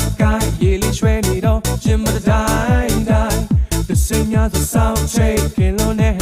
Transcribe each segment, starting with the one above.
တိုင်းကိုင်းရေလေးရွှဲနေတော့ရင်မတိုင်းတိုင်းတစ်စိမ်းများသောဆောင်ချိန်ကင်လုံးနဲ့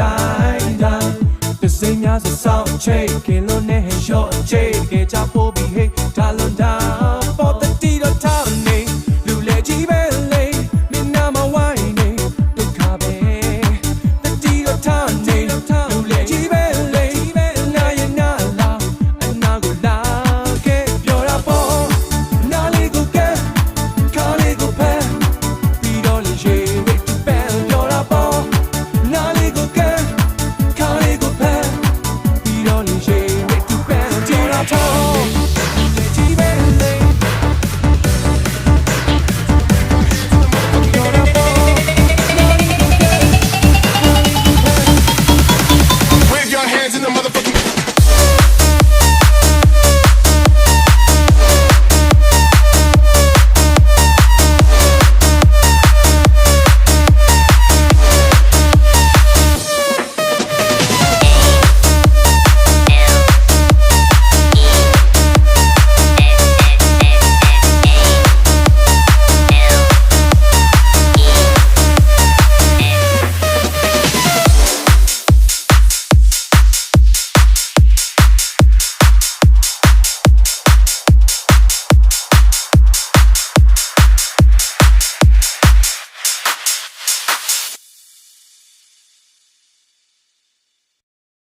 တိုင်းတိုင်းတစ်စိမ်းများစစောင်းချိတ်ခင်လို့နဲ့ဟင်ရော့ချိတ်ခဲ့ချဖို့ပြီးဟိတ်